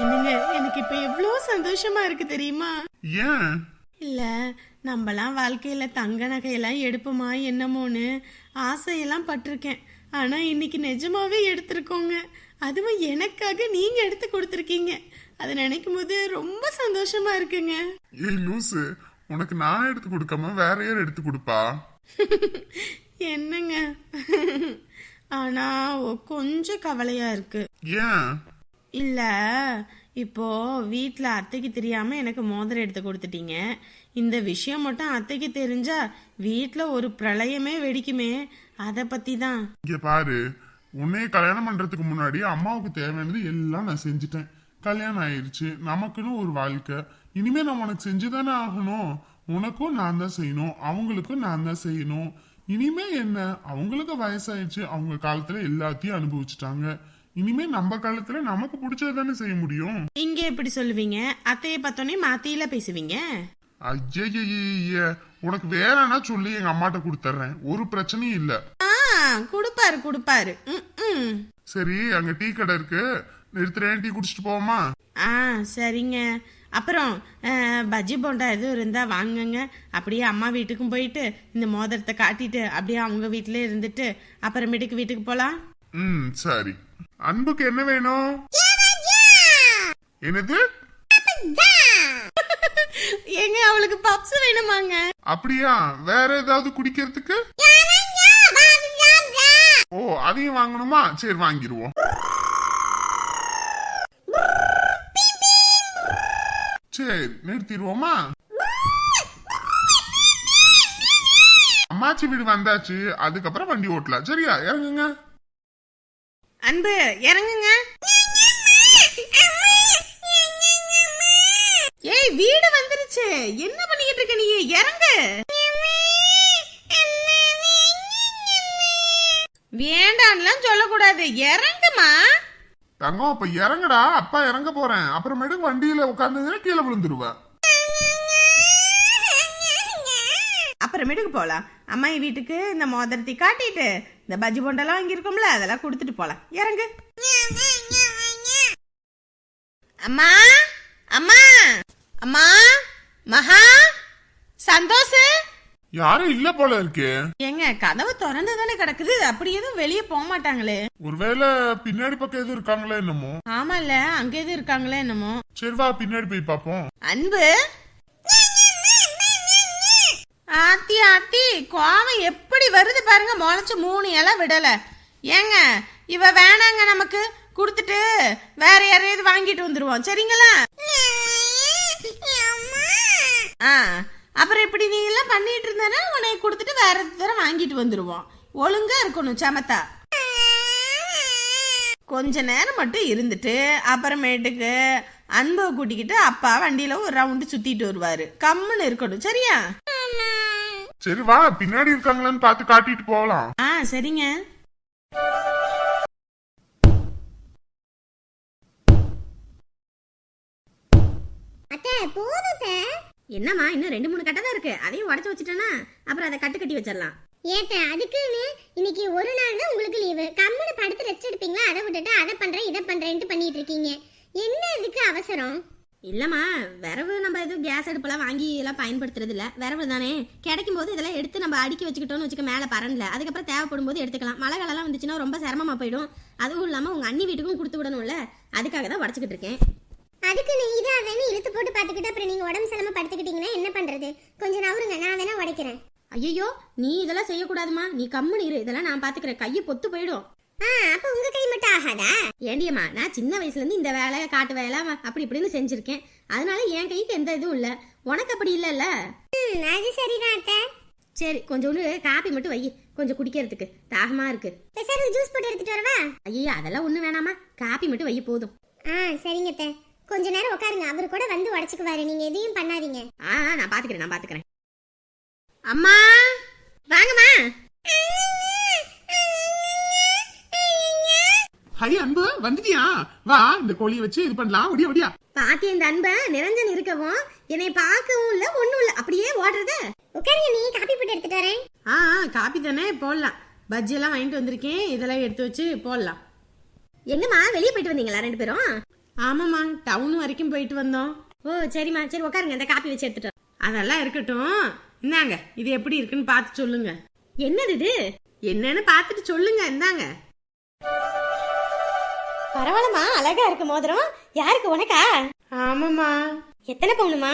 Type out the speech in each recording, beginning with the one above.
என்னங்க எனக்கு இப்ப எவ்வளவு சந்தோஷமா இருக்கு தெரியுமா? ஏன்? இல்ல நம்மலாம் வாழ்க்கையில தங்க நகையெல்லாம் எடுப்போமா என்னமோன்னு ஆசையெல்லாம் பட்டிருக்கேன். ஆனா இன்னைக்கு நிஜமாவே எடுத்திருக்கோங்க. அதுவும் எனக்காக நீங்க எடுத்து கொடுத்துருக்கீங்க. அதை நினைக்கும் போது ரொம்ப சந்தோஷமா இருக்குங்க. ஏய் லூசு உனக்கு நான் எடுத்து கொடுக்காம வேற யார் எடுத்து கொடுப்பா? என்னங்க? ஆனா கொஞ்சம் கவலையா இருக்கு. ஏன்? இல்ல இப்போ வீட்ல அத்தைக்கு தெரியாம எனக்கு மோதிரம் எடுத்து கொடுத்துட்டீங்க. இந்த விஷயம் மட்டும் அத்தைக்கு தெரிஞ்சா வீட்ல ஒரு பிரளயமே வெடிக்குமே. அத பத்தி தான் இங்க பாரு உன்னைய கல்யாணம் பண்றதுக்கு முன்னாடி அம்மாவுக்கு தேவையானது எல்லாம் நான் செஞ்சுட்டேன். கல்யாணம் ஆயிடுச்சு நமக்குன்னு ஒரு வாழ்க்கை. இனிமே நான் உனக்கு செஞ்சுதானே ஆகணும். உனக்கும் நான் தான் செய்யணும் அவங்களுக்கும் நான் தான் செய்யணும். இனிமே என்ன? அவங்களுக்கு வயசாயிடுச்சு அவங்க காலத்துல எல்லாத்தையும் அனுபவிச்சுட்டாங்க. இனிமே நம்ம காலத்துல நமக்கு பிடிச்சது தானே செய்ய முடியும். இங்க எப்படி சொல்லுவீங்க? அத்தைய பார்த்தோன்னே மாத்தியில பேசுவீங்க? ஐய உனக்கு வேறனா சொல்லி எங்க அம்மாட்ட கொடுத்துட்றேன் ஒரு பிரச்சனையும் இல்ல. ஆ கொடுப்பாரு கொடுப்பாரு. சரி அங்க டீ கடை இருக்கு. நிறுத்துறேன் டீ குடிச்சிட்டு போவோமா? ஆ சரிங்க. அப்புறம் பஜ்ஜி போண்டா எதுவும் இருந்தா வாங்குங்க. அப்படியே அம்மா வீட்டுக்கும் போயிட்டு இந்த மோதிரத்தை காட்டிட்டு அப்படியே அவங்க வீட்டிலே இருந்துட்டு அப்புறமேட்டுக்கு வீட்டுக்கு போலாம். ம் சரி. அன்புக்கு என்ன வேணும்? என்னது? ஏங்க அவளுக்கு பப்ஸ் வேணுமாங்க. அப்படியா? வேற ஏதாவது குடிக்கிறதுக்கு? ஓ அதையும் வாங்கணுமா? சரி வாங்கிடுவோம் சரி நிறுத்திடுவோமா? அம்மாச்சி வீடு வந்தாச்சு. அதுக்கப்புறம் வண்டி ஓட்டலாம். சரியா? இறங்குங்க. அன்பு இறங்குங்க. ஏய் வீடு வந்துருச்சு. என்ன பண்ணிக்கிட்டு இருக்க நீ? இறங்கு. வேண்டாம்லாம் சொல்லக்கூடாது. இறங்குமா? தங்கம் அப்ப இறங்குடா. அப்பா இறங்க போறேன். அப்புறமேட்டு வண்டியில உட்காந்து கீழே விழுந்துருவேன். அப்புறமேட்டுக்கு போலாம். அம்மா வீட்டுக்கு இந்த மோதிரத்தை காட்டிட்டு இந்த பஜ்ஜி போண்டெல்லாம் வாங்கியிருக்கோம்ல அதெல்லாம் கொடுத்துட்டு போலாம். இறங்கு. அம்மா அம்மா அம்மா மகா சந்தோஷ். யாரும் இல்ல போல இருக்கு. ஏங்க கதவு திறந்து தானே கிடக்குது அப்படி எதுவும் வெளியே போக மாட்டாங்களே. ஒருவேளை பின்னாடி பக்கம் எதுவும் இருக்காங்களே என்னமோ? ஆமால அங்க எதுவும் இருக்காங்களே என்னமோ? சரி வா பின்னாடி போய் பாப்போம் அன்பு ஆத்தி ஆத்தி கோவம் எப்படி வருது பாருங்க முளைச்சு மூணு இலை விடலை. ஏங்க இவ வேணாங்க நமக்கு கொடுத்துட்டு வேற யாரையாவது வாங்கிட்டு வந்துருவோம். சரிங்களா? ஆ அப்புறம் இப்படி நீ எல்லாம் பண்ணிட்டு இருந்தனா உனக்கு கொடுத்துட்டு வேற தரம் வாங்கிட்டு வந்துருவோம். ஒழுங்கா இருக்கணும் சமத்தா. கொஞ்ச நேரம் மட்டும் இருந்துட்டு அப்புறமேட்டுக்கு அன்பை கூட்டிக்கிட்டு அப்பா வண்டியில ஒரு ரவுண்டு சுத்திட்டு வருவாரு. கம்முன்னு இருக்கணும் சரியா? சரி வா. பின்னாடி இருக்காங்களான்னு பார்த்து காட்டிட்டு போகலாம். ஆ சரிங்க. அத்தை போதும் அத்தை. என்னம்மா இன்னும் ரெண்டு மூணு கட்டை தான் இருக்கு. அதையும் உடச்சு வச்சுட்டேன்னா அப்புறம் அதை கட்டு கட்டி வச்சிடலாம். ஏத்த அதுக்குன்னு இன்னைக்கு ஒரு நாள் தான் உங்களுக்கு லீவு கம்முன்னு படுத்து ரெஸ்ட் எடுப்பீங்களா? அதை விட்டுட்டு அதை பண்றேன் இதை பண்றேன்ட்டு பண்ணிட்டு இருக்கீங்க. என்ன இதுக்கு அவசரம்? இல்லம்மா விரவு நம்ம எதுவும் கேஸ் அடுப்பெல்லாம் வாங்கி எல்லாம் பயன்படுத்துறது இல்ல. விரவு தானே. கிடைக்கும் போது இதெல்லாம் எடுத்து நம்ம அடுக்கி வச்சுக்கிட்டோம்னு வச்சுக்க மேலே பரண்டல அதுக்கப்புறம் தேவைப்படும் போது எடுத்துக்கலாம். மழை காலம்லாம் வந்துச்சுன்னா ரொம்ப சிரமமா போயிடும். அதுவும் இல்லாம உங்க அண்ணி வீட்டுக்கும் கொடுத்து விடணும்ல. அதுக்காக தான் உடச்சிக்கிட்டு இருக்கேன். அதுக்கு நீ இதை அதன்னு இழுத்து போட்டு பார்த்துக்கிட்டு அப்புறம் நீங்க உடம்பு சிலம படுத்துக்கிட்டீங்கன்னா என்ன பண்றது? கொஞ்சம் நவருங்க நான் வேணா உடைக்கிறேன். ஐயோ நீ இதெல்லாம் செய்யக்கூடாதுமா நீ கம்முன்னு இரு. இதெல்லாம் நான் பாத்துக்கிறேன் கையை பொத்து போயிடும். அப்ப உங்க கை மட்டும் ஆகாதா? ஏண்டியம்மா நான் சின்ன வயசுல இருந்து இந்த வேலை காட்டு வேலை அப்படி இப்படின்னு செஞ்சிருக்கேன். அதனால என் கைக்கு எந்த இதுவும் இல்ல. உனக்கு அப்படி இல்லைல்ல? அது சரிதான் அத்தை. சரி கொஞ்சோண்டு காப்பி மட்டும் வை. கொஞ்சம் குடிக்கிறதுக்கு. தாகமா இருக்கு. பெசாரு ஜூஸ் போட்டு எடுத்துட்டு வரவா? ஐயா அதெல்லாம் ஒண்ணு வேணாமா. காப்பி மட்டும் வை போதும். ஆ சரிங்க அத்தை. கொஞ்ச நேரம் உட்காருங்க. அவர் கூட வந்து உடச்சுக்குவாரு. நீங்க எதையும் பண்ணாதீங்க. ஆ ஆ, நான் பாத்துக்கிறேன் நான் பாத்துக்கிறேன். அம்மா! வாங்கம்மா! ஹை அன்பு வந்துட்டியா? வா இந்த கோழியை வச்சு இது பண்ணலாம். ஒடியா ஒடியா. பாத்தி இந்த அன்பை நிரஞ்சன் இருக்கவும் என்னை பார்க்கவும் இல்ல ஒண்ணும் இல்ல. அப்படியே ஓடுறது. உட்காருங்க நீ காப்பி போட்டு எடுத்துட்டு வரேன். ஆ காப்பி தானே போடலாம். பஜ்ஜி எல்லாம் வாங்கிட்டு வந்திருக்கேன். இதெல்லாம் எடுத்து வச்சு போடலாம். எங்கம்மா வெளியே போயிட்டு வந்தீங்களா ரெண்டு பேரும்? ஆமாம்மா டவுன் வரைக்கும் போயிட்டு வந்தோம். ஓ சரிம்மா சரி உட்காருங்க இந்த காப்பி வச்சு எடுத்துட்டு. அதெல்லாம் இருக்கட்டும். இந்தாங்க இது எப்படி இருக்குன்னு பார்த்து சொல்லுங்க. என்னது இது? என்னன்னு பார்த்துட்டு சொல்லுங்க இந்தாங்க. பரவாயில்லம்மா அழகா இருக்கு மோதிரம். யாருக்கு உனக்கா? ஆமாம்மா. எத்தனை பவுனுமா?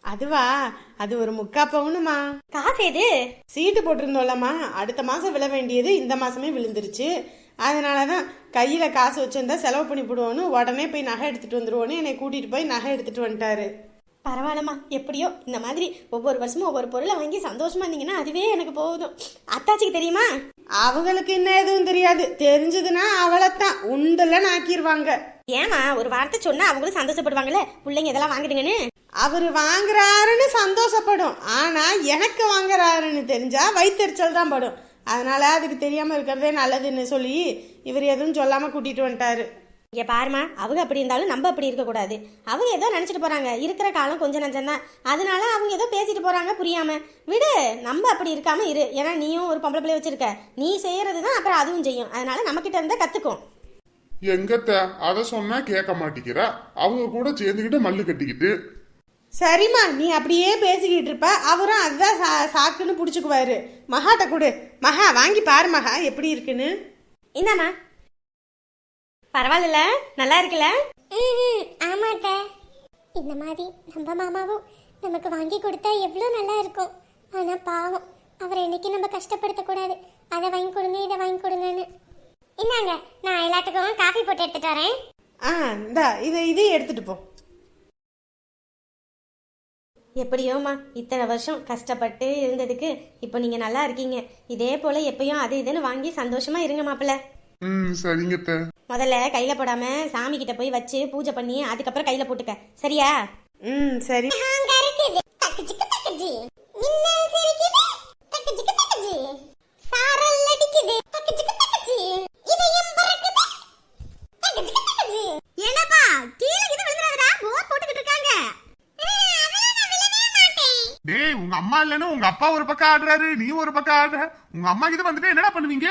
அதுவா அது ஒரு முக்கா பவுனுமா. காசு எது? சீட்டு போட்டிருந்தோம்லம்மா. அடுத்த மாசம் விழ வேண்டியது இந்த மாசமே விழுந்துருச்சு. அதனால தான் கையில காசு வச்சிருந்தா செலவு பண்ணி போடுவோன்னு உடனே போய் நகை எடுத்துட்டு வந்துருவோன்னு என்னை கூட்டிட்டு போய் நகை எடுத்துட்டு வந்துட்டாரு. பரவாயில்லம்மா. எப்படியோ இந்த மாதிரி ஒவ்வொரு வருஷமும் ஒவ்வொரு பொருளை வாங்கி சந்தோஷமா இருந்தீங்கன்னா அதுவே எனக்கு போதும். அத்தாச்சிக்கு தெரியுமா? அவங்களுக்கு என்ன எதுவும் தெரியாது. தெரிஞ்சதுன்னா அவளைத்தான். உண்டுல ஆக்கிருவாங்க. ஏமா ஒரு வார்த்தை சொன்னா அவங்களும் சந்தோஷப்படுவாங்கல்ல? பிள்ளைங்க இதெல்லாம் வாங்குதுங்கன்னு? அவர் வாங்குறாருன்னு சந்தோஷப்படும். ஆனா எனக்கு வாங்குறாருன்னு தெரிஞ்சா வயிற்றுச்சல் தான் படும். அதனால அதுக்கு தெரியாம இருக்கிறதே நல்லதுன்னு சொல்லி இவர் எதுவும் சொல்லாம கூட்டிட்டு வந்துட்டாரு. இங்க பாருமா அவங்க அப்படி இருந்தாலும் நம்ம அப்படி இருக்கக்கூடாது அவங்க ஏதோ நினைச்சிட்டு போறாங்க. இருக்கிற காலம் கொஞ்சம் நஞ்சம்தான் அதனால அவங்க ஏதோ பேசிட்டு போறாங்க புரியாம. விடு நம்ம அப்படி இருக்காம இரு. ஏன்னா நீயும் ஒரு பொம்பளை பிள்ளை வச்சிருக்க. நீ செய்யறது தான் அப்புறம் அதுவும் செய்யும். அதனால நம்ம கிட்ட இருந்தா கத்துக்கும். எங்கத்த? அதை சொன்னா கேட்க மாட்டேங்கிறா அவங்க கூட சேர்ந்துக்கிட்டு மல்லு கட்டிக்கிட்டு. சரிம்மா நீ அப்படியே பேசிக்கிட்டு இருப்ப. அவரும் அதுதான் சா சாக்குன்னு பிடிச்சிக்குவாரு. மகாட்ட கொடு. மகா வாங்கி பாரு மகா. எப்படி இருக்குன்னு? இந்தாம்மா பரவாயில்ல நல்லா இருக்குல்ல? ஆமாட்ட இந்த மாதிரி நம்ம மாமாவும் நமக்கு வாங்கி கொடுத்தா எவ்வளோ நல்லா இருக்கும். ஆனால் பாவம் அவரை என்னைக்கு நம்ம கஷ்டப்படுத்தக்கூடாது அதை வாங்கி கொடுங்க இதை வாங்கி கொடுங்கன்னு. இந்தாங்க நான் எல்லாத்துக்கும் காஃபி போட்டு எடுத்துட்டு வரேன். ஆ இந்தா இதை இதையும் எடுத்துட்டு போ. எப்படியோம்மா இத்தனை வருஷம் கஷ்டப்பட்டு இருந்ததுக்கு இப்போ நீங்க நல்லா இருக்கீங்க. இதே போல எப்பயும் அது இதுன்னு வாங்கி சந்தோஷமா இருங்க மாப்பிள்ள. ம் சரிங்கத்த முதல்ல கையில போடாம சாமி கிட்ட போய் வச்சு பூஜை பண்ணி அதுக்கப்புறம் கையில போட்டுக்க. சரியா? ம் சரி. என்னப்பா கீழே இது விழுந்துறாதடா போர் போட்டுக்கிட்டு இருக்காங்க. டேய் உங்க அம்மா இல்லைன்னு உங்க அப்பா ஒரு பக்கம் ஆடுறாரு நீ ஒரு பக்கம் ஆடுற. உங்க அம்மா கிட்ட வந்துட்டு என்னடா பண்ணுவீங்க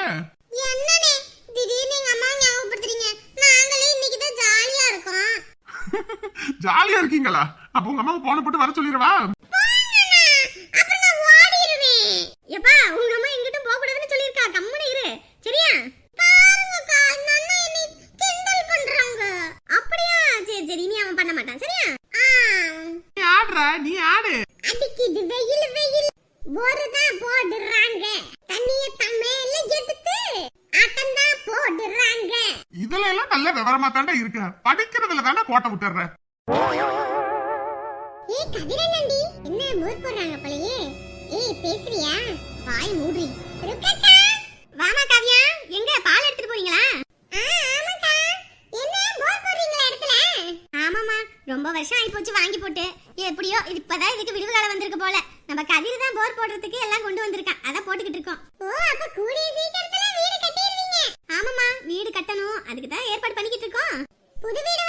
என்னனே திடீர்னு எங்க அம்மா ஞாபகப்படுத்துறீங்க நாங்களே இன்னைக்கு தான் ஜாலியா இருக்கோம் ஜாலியா இருக்கீங்களா? அப்ப உங்க அம்மாவுக்கு போன போட்டு வர சொல்லிடுவா எப்பா உங்க அம்மா எங்கிட்டும் போக கூடாதுன்னு சொல்லியிருக்கா. கம்முனு இரு. சரியா? பாருங்கக்கா அந்த அண்ணா என்னை கிண்டல் பண்றாங்க. அப்படியா? சரி சரி. இனி அவன் பண்ண மாட்டான். சரியா? நீ ஆடுற. நீ ஆடு. அடிக்குது வெயில் வெயில். தான் போடுறாங்க. தண்ணிய தமிழ்ல எடுத்து ஆட்டம் தான் போடுறாங்க. இதுல எல்லாம் நல்ல விவரமா தாண்டா இருக்க. கோட்டை ஏய் என்ன போடுறாங்க போலயே. ஏய் பேசுறியா? வாய் மூடி. ருக்கக்கா. வாமா காவியா. எங்க பால் எடுத்துட்டு போறீங்களா ஆமாக்கா. என்ன போடுறீங்களா இடத்துல? ஆமாமா ரொம்ப வருஷம் ஆகி போச்சு வாங்கி போட்டு. எப்படியோ இது இப்பதான் இதுக்கு விடுவு காலம் வந்திருக்கு போல. நம்ம கதிர் தான் போர் போடுறதுக்கு எல்லாம் கொண்டு வந்திருக்கான். அதான் போட்டுக்கிட்டு இருக்கோம். ஓ அப்ப கூடிய சீக்கிரத்துல வீடு கட்டிடுவீங்க. ஆமாமா வீடு கட்டணும். அதுக்கு தான் ஏற்பாடு பண்ணிக்கிட்டு இருக்கோம். புது வீடு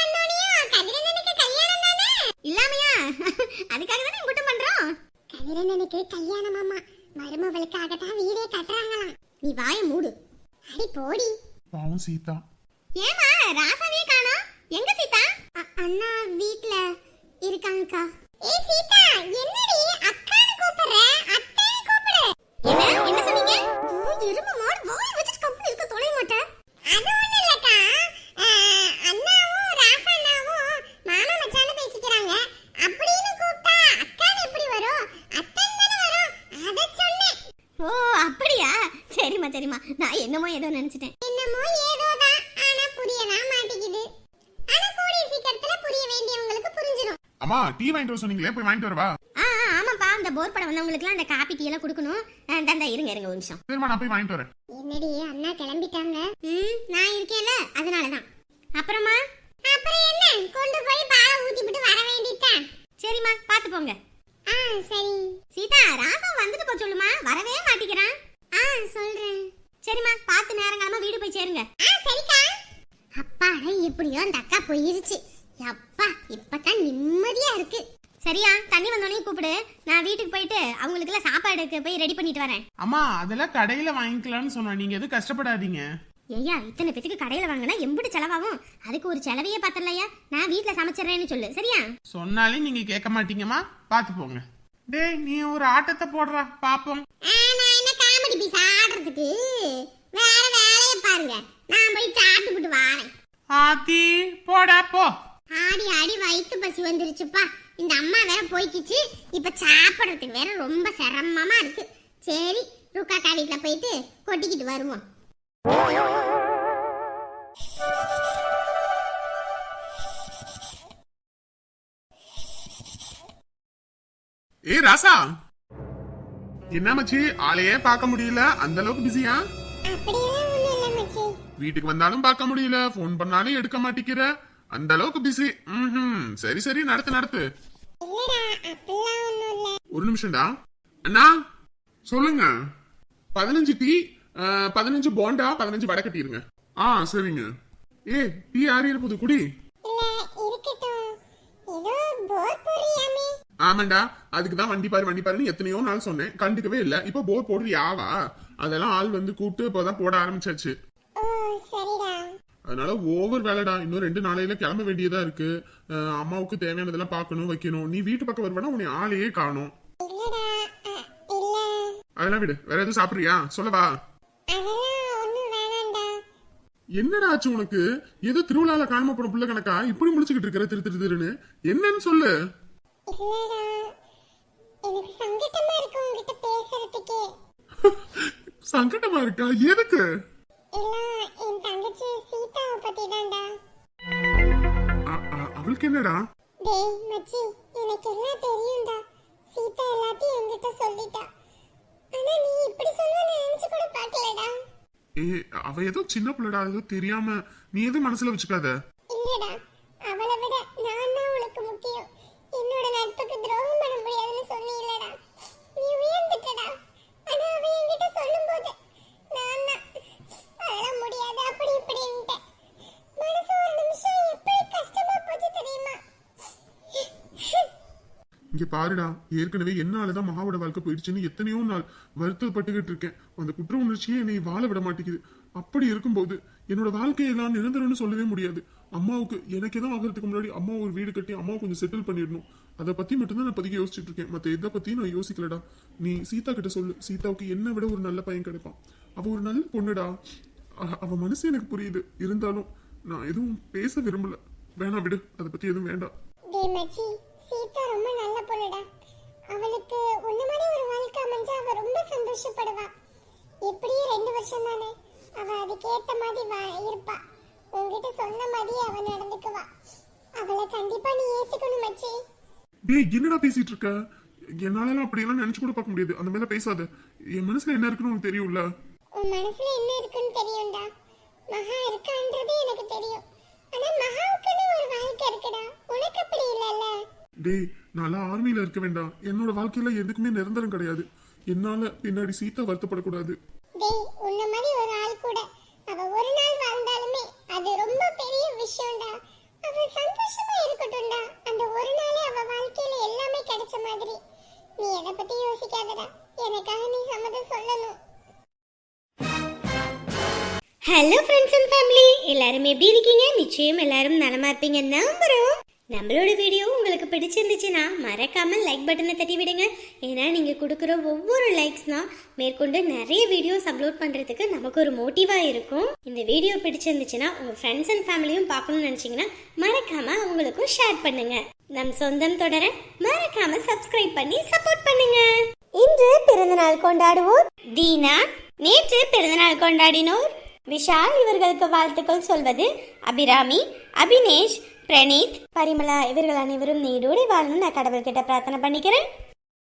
கதிரனனுக்கு கல்யாணம் தானே இல்லாமையா அதுக்காக தானே குட்டம் பண்றோம்? கதிரனனுக்கு கல்யாணமாமா மருமவளுக்காக தான் வீடே கட்டுறாங்களாம். நீ வாயை மூடு. அடி போடி. பாவம் சீதா. ஏமா ராசாவே காணோம்? எங்க சீதா? அண்ணா வீட்ல இருக்காங்கக்கா. ஏய் சீதா என்னடி அக்கான்னு கூப்பிடுற? அத்தைன்னு கூப்பிடு. என்ன என்ன சொன்னீங்க? ஓ எருமை மாடு வாய் வச்சுட்டு கம்பெனி இருக்க தொலை மாட்டேன் அது ஒண்ணும் இல்லக்கா அஹ், அண்ணாவும் ராசா அண்ணாவும் மாமா மச்சான்னு பேசிக்கிறாங்க அப்படின்னு கூப்பிட்டா அக்கான்னு எப்படி வரும் அத்தன் தானே வரும் அத சொன்னேன் ஓ அப்படியா சரிம்மா சரிம்மா நான் என்னமோ ஏதோ நினைச்சிட்டேன் என்னமோ ஏதோதான் ஆனா புரியதான் மாட்டேங்குது ஆனா கூடிய சீக்கிரத்துல புரிய வேண்டியவங்களுக்கு புரிஞ்சிடும் அம்மா டீ வாங்கிட்டு வர சொன்னீங்களே போய் வாங்கிட்டு வரவா? ஆ ஆ, ஆமாப்பா அந்த போர் படம் வந்தவங்களுக்குலாம் அந்த காப்பி டீ எல்லாம் கொடுக்கணும். ஆ, இருங்க இருங்க ஒரு நிமிஷம். சரிம்மா நான் போய் வாங்கிட்டு வரேன். என்னடி அண்ணா கிளம்பிட்டாங்க? ம் நான் இருக்கேன்ல அதனாலதான். அப்புறமா? அப்புறம் என்ன? கொண்டு போய் பாலை ஊத்தி விட்டு வர வேண்டியதுதான். சரிம்மா பார்த்து போங்க. ஆ சரி. சீதா ராசா வந்துட்டு போ சொல்லுமா வரவே மாட்டேங்கிறான். ஆ சொல்றேன். சரிம்மா பார்த்து நேரங்காலமா வீடு போய் சேருங்க. ஆ சரிக்கா. அப்பாடா எப்படியோ அந்த அக்கா போயிருச்சு. அப்பா இப்பதான் நிம்மதியா இருக்கு. சரியா தண்ணி வந்தோடனே கூப்பிடு. நான் வீட்டுக்கு போயிட்டு அவங்களுக்குலாம் சாப்பாடுக்கு போய் ரெடி பண்ணிட்டு வரேன். அம்மா அதெல்லாம் கடையில வாங்கிக்கலாம்னு சொன்னா நீங்க எதுவும் கஷ்டப்படாதீங்க. ஐயா இத்தனை பேத்துக்கு கடையில வாங்கினா எம்பிட்டு செலவாகும். அதுக்கு ஒரு செலவையே பார்த்தலையா நான் வீட்ல சமைச்சிடுறேன்னு சொல்லு சரியா? சொன்னாலே நீங்க கேட்க மாட்டீங்கம்மா. பாத்து போங்க. டேய் நீ ஒரு ஆட்டத்தை போடுறா பாப்போம். நான் என்ன காமெடி பீஸ் ஆடுறதுக்கு? வேற வேலையை பாருங்க. நான் போய் சாப்பிட்டுட்டு வரேன். ஆத்தி போடா போ. ஆடி ஆடி வயிற்று பசி வந்துருச்சுப்பா. இந்த அம்மா வேற போய்க்கிச்சு. இப்ப சாப்பிட்றதுக்கு வேற ரொம்ப சிரமமா இருக்கு. சரி ருக்காக்கா வீட்டுல போயிட்டு கொட்டிக்கிட்டு வருவோம். ஏய் ராசா. என்ன மச்சி? ஆளையே பார்க்க முடியல. அந்த அளவுக்கு பிஸியா? வீட்டுக்கு வந்தாலும் பார்க்க முடியல. ஃபோன் பண்ணாலும் எடுக்க மாட்டேங்கிற அந்த அளவுக்கு பிஸி ம் சரி சரி நடத்து நடத்து. ஒரு நிமிஷம்டா. அண்ணா சொல்லுங்க. பதினஞ்சு டீ பதினஞ்சு போண்டா பதினஞ்சு வடை கட்டிருங்க ஆ சரிங்க. ஏ டீ ஆறிய போது குடி. ஆமாண்டா. அதுக்கு தான் வண்டி பாரு வண்டி பாருன்னு எத்தனையோ நாள் சொன்னேன். கண்டுக்கவே இல்ல. இப்போ போர் போடுறியாவா? அதெல்லாம் ஆள் வந்து கூப்பிட்டு இப்போதான் போட ஆரம்பிச்சாச்சு. அதனால ஓவர் வேலைடா இன்னும் ரெண்டு நாளையில கிளம்ப வேண்டியதா இருக்கு. அம்மாவுக்கு தேவையானதெல்லாம் பார்க்கணும் வைக்கணும். நீ வீட்டு பக்கம் வருவேனா உன்னை ஆளையே காணும். அதெல்லாம் விடு. வேற எதுவும் சாப்பிடுறியா? சொல்லவா என்னடா ஆச்சு உனக்கு? ஏதோ திருவிழால காணாம போன புள்ள கணக்கா? இப்படி முடிச்சுக்கிட்டு இருக்கிற திரு திரு திருன்னு? என்னன்னு சொல்லு. சங்கடமா இருக்கா? எதுக்கு? என் தங்கச்சி சீதாவை பத்தி தான்டா அவளுக்கு என்னடா? டேய் மச்சி எனக்கு எல்லாம் தெரியும்டா. சீதா எல்லாத்தையும் என்கிட்ட சொல்லிட்டா. ஆனா நீ இப்படி சொல்லுவ நினைச்சு கூட பார்க்கலடா. ஏ அவ ஏதோ சின்ன பிள்ளடா ஏதோ தெரியாம. நீ எதுவும் மனசுல வச்சுக்காத. இல்லடா அவளை விட நான் தான் உனக்கு முக்கியம். என்னோட நட்புக்கு துரோகம் பண்ண முடியாதுன்னு சொன்னீங்களடா நீ உயர்ந்துட்டடா ஆனா அவ என்கிட்ட சொல்லும்போது நான் தான் அதெல்லாம் முடியாது அப்படி இப்படின்ட்டேன் மனசு ஒரு நிமிஷம் எப்படி கஷ்டமா போச்சு தெரியுமா இங்க பாருடா ஏற்கனவே என்னாலதான் மகாவோட வாழ்க்கை போயிடுச்சுன்னு எத்தனையோ நாள் வருத்தப்பட்டுக்கிட்டு இருக்கேன். அந்த குற்ற உணர்ச்சியே என்னை வாழ விட மாட்டேங்குது. அப்படி இருக்கும்போது என்னோட வாழ்க்கையெல்லாம் நிரந்தரம்னு சொல்லவே முடியாது. அம்மாவுக்கு எனக்கு எதுவும் ஆகிறதுக்கு முன்னாடி அம்மா ஒரு வீடு கட்டி அம்மாவை கொஞ்சம் செட்டில் பண்ணிடணும். அதை பத்தி மட்டும்தான் நான் பதிக்க யோசிச்சுட்டு இருக்கேன். மற்ற எதை பத்தியும் நான் யோசிக்கலடா. நீ சீதா கிட்ட சொல்லு. சீதாவுக்கு என்னை விட ஒரு நல்ல பையன் கிடைப்பான். அவ ஒரு நல்ல பொண்ணுடா. அவ மனசு எனக்கு புரியுது. இருந்தாலும் நான் எதுவும் பேச விரும்பல. வேணாம் விடு. அதை பத்தி எதுவும் வேண்டாம். சீதா ரொம்ப நல்ல பொண்ணுடா. அவளுக்கு உன்ன மாதிரி ஒரு வாழ்க்கை அமைஞ்சா அவ ரொம்ப சந்தோஷப்படுவா. எப்படியும் ரெண்டு வருஷம் தானே அவ அதுக்கேத்த மாதிரி வா- இருப்பா. உன்கிட்ட சொன்ன மாதிரியே அவ நடந்துக்குவா. அவளை கண்டிப்பா நீ ஏத்துக்கணும் மச்சி. டேய் என்னடா பேசிட்டு இருக்க? என்னாலலாம் அப்படியெல்லாம் நினைச்சு கூட பார்க்க முடியாது. அந்த மாதிரிலாம் பேசாத. என் மனசுல என்ன இருக்குன்னு உனக்கு தெரியும்ல? உன் மனசுல என்ன இருக்குன்னு தெரியும்டா. மகா இருக்கான்றது எனக்கு தெரியும். ஆனா மகாவுக்குன்னு ஒரு வாழ்க்கை இருக்குடா. உனக்கு அப்படி இல்லைல்ல. டேய் நான்லாம் ஆர்மியில இருக்க வேண்டாம். என்னோட வாழ்க்கையில எதுக்குமே நிரந்தரம் கிடையாது. என்னால பின்னாடி சீதா வருத்தப்படக்கூடாது. டேய் உன்ன மாதிரி ஒரு ஆள் கூட அவ ஒரு நாள் வாழ்ந்தாலுமே அது ரொம்ப பெரிய விஷயம்டா. அவ சந்தோஷமா இருக்கட்டும்டா. அந்த ஒரு நாளே அவ வாழ்க்கையில எல்லாமே கிடைச்ச மாதிரி. நீ எதை பத்தி யோசிக்காதடா. எனக்காக நீ சம்மதம் சொல்லணும். ஹலோ ஃப்ரெண்ட்ஸ் அண்ட் ஃபேமிலி எல்லாரும் எப்படி இருக்கீங்க? நிச்சயம் எல்லாரும் நலமா இருப்பீங்க நம்புறோம். நம்மளோட வீடியோ பிடிச்சிருந்துச்சுன்னா மறக்காம லைக் பட்டனை தட்டி விடுங்க. ஏன்னா நீங்க கொடுக்குற ஒவ்வொரு லைக்ஸ் தான் மேற்கொண்டு நிறைய வீடியோஸ் அப்லோட் பண்றதுக்கு நமக்கு ஒரு மோட்டிவா இருக்கும். இந்த வீடியோ பிடிச்சிருந்துச்சுன்னா உங்க ஃப்ரெண்ட்ஸ் அண்ட் ஃபேமிலியும் பார்க்கணும்னு நினைச்சீங்கன்னா மறக்காம அவங்களுக்கும் ஷேர் பண்ணுங்க. நம் சொந்தம் தொடர மறக்காம சப்ஸ்கிரைப் பண்ணி சப்போர்ட் பண்ணுங்க. இன்று பிறந்தநாள் கொண்டாடுவோர் தீனா. நேற்று பிறந்தநாள் கொண்டாடினோர் விஷால். இவர்களுக்கு வாழ்த்துக்கள் சொல்வது அபிராமி அபினேஷ் பிரணீத் பரிமளா இவர்கள் அனைவரும் நீடோடி வாழணும் நான் கடவுள்கிட்ட பிரார்த்தனை பண்ணிக்கிறேன்.